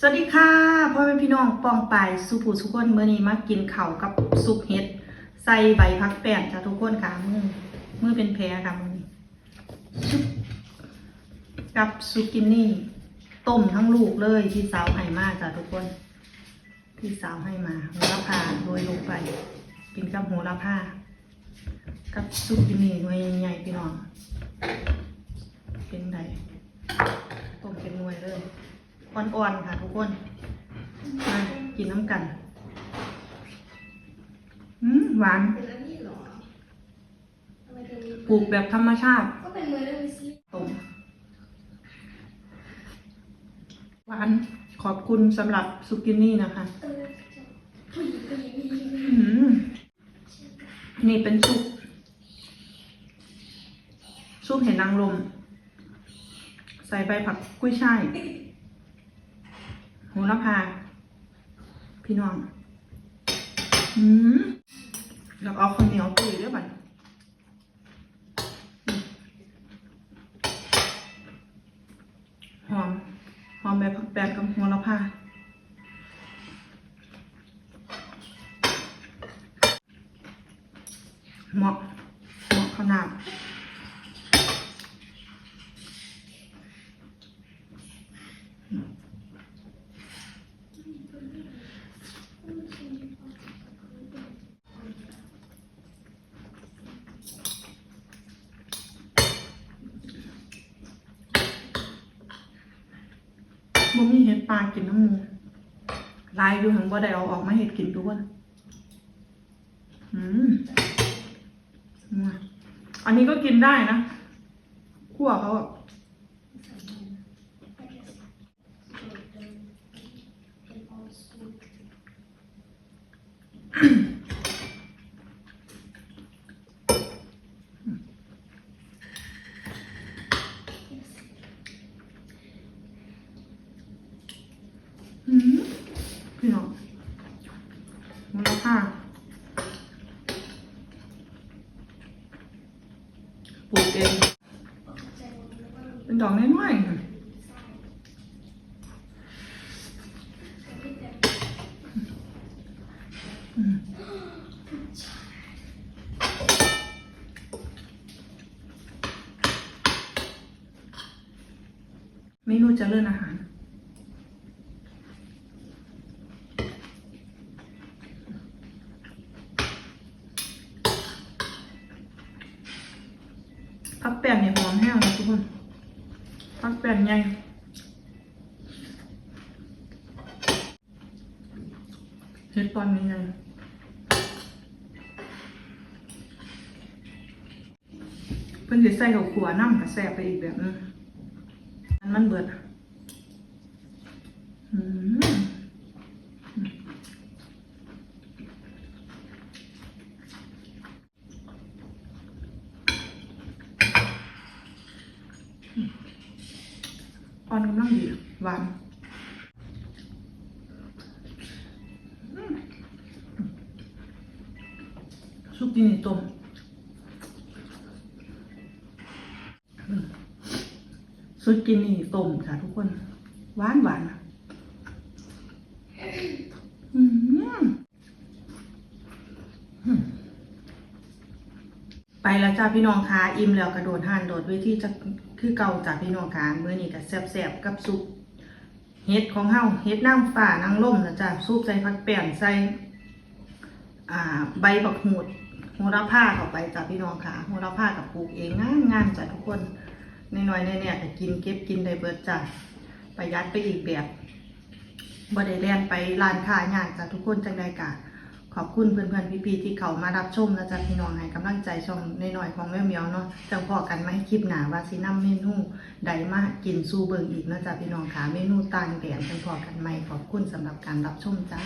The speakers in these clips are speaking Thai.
สวัสดีค่ะพ่อแม่พี่น้องปองไปสุภูสุกคนเมื่อนี้มากินเข้ากับซุปเห็ดใส่ใบพักแป้นจ้ะทุกคนค่ะมือมือเป็นแผลค่ะมือนี้กับซุกินี่ต้มทั้งลูกเลยที่สาวให้มาจ้ะทุกคน ที่สาวให้มาโหระพาโรยลงไป กินกับโหระพากับซุกินี่หน่วยใหญ่ๆพี่น้อง เป็นไงต้มเป็นหน่วยเลย อ่อนๆค่ะทุกคน มากินน้ำกัน อืมหวานเป็นอันนี้เหรอทำไมเธอมีปลูกแบบธรรมชาติ ก็เป็นมือเรื่องซิต้มหวานขอบคุณสำหรับซุกินี่นะคะ เออผู้หญิงผู้หญิงผู้หญิงอืมนี่เป็นซุปซุปเห็ดนางรมใส่ใบผักกุ้ยช่ายโหระพา พี่น้อง อืมแล้วเอาข้าวเหนียวตุ๋ยด้วยบัดอืมหอม หอมแบบผักแปดกับโหระพาเหมาะเหมาะขนาด บ่มีเห็ดปลากินน้ำมูลายอยู่ถึงบ่ได้เอาออกมาเห็ดกินทุกคนอืมอืมอันนี้ก็กินได้นะขั่วเขาอะอืมพี่น้องมูล ค่าปลูกเอง เป็นดอกน้อยๆค่ะอืมเมนูเจะเลื่อนอาหาร พักแป้งเนี่ยหอมแห้งนะทุกคนพักแป้งใหญ่เฮ็ดตอนนี้ไงเพิ่นสิใส่กับขัวน้ำกับแซ่บไปอีกแบบนึงมันเบิดอืม อ่อนกำลังดีหวานอืมซุปกินี่ต้มอืมซุปกินี่ต้มค่ะทุกคนหวานหวานอะอืมอืมไปแล้วจ้าพี่น้องคะอิ่มแล้วกระโดดห่านโดดเวทีจะ คือเก่าจ้าพี่น้องคะมื้อนี้ก็แซ่บๆกับซุปเห็ดของเฮาเห็ดน้ำฝ่านางล่มนะจ้าซุปใส่ผักแป้งใส่ใบบักหูดโหระพาเข้าไปจ้าพี่น้องค่ะโหระพากับปลูกเองง่ามงามๆจ้าทุกคนน้อยๆเนี่ยก็กินเก็บกินได้เบิดจ้าประหยัดไปอีกแบบบ่ได้แล่นไปร้านค้ายากจ้าทุกคนจังใดกะ ขอบคุณเพื่อนๆพี่ๆที่เขามารับชมและจ๊ะพี่น้องให้กำลังใจช่องน้อยๆของแม่เหมียวเนาะจังพอกันไหมคลิปหนาว่าสิน้ำเมนูใดมากินสู้เบิ่งอีกนะจ๊ะพี่น้องขาเมนูต่างแดนจังพอกันไหมขอบคุณสำหรับการรับชมจ้า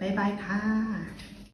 บ๊ายบายค่ะ